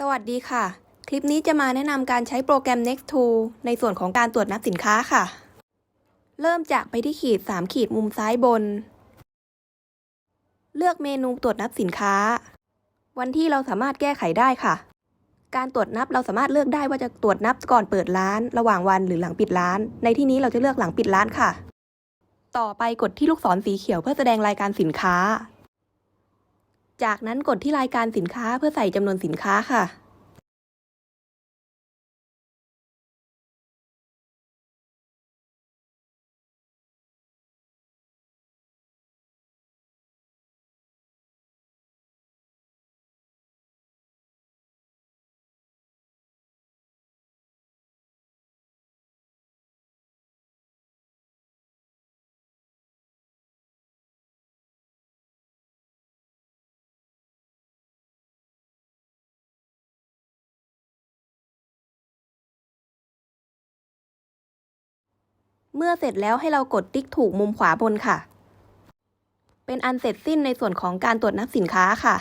สวัสดีค่ะ คลิปนี้จะมาแนะนำการใช้โปรแกรม Next to ในส่วนของการตรวจนับสินค้าค่ะ เริ่มจากไปที่ขีด 3 ขีดมุมซ้ายบน เลือกเมนูตรวจนับสินค้า วันที่เราสามารถแก้ไขได้ค่ะ การตรวจนับเราสามารถเลือกได้ว่าจะตรวจนับก่อนเปิดร้าน ระหว่างวันหรือหลังปิดร้าน ในที่นี้เราจะเลือกหลังปิดร้านค่ะ ต่อไปกดที่ลูกศรสีเขียวเพื่อแสดงรายการสินค้า จากนั้นกดที่รายการสินค้าเพื่อใส่จำนวนสินค้าค่ะ เมื่อเสร็จแล้วให้เรากดติ๊กถูกมุมขวาบนค่ะ เป็นอันเสร็จสิ้นในส่วนของการตรวจนับสินค้าค่ะ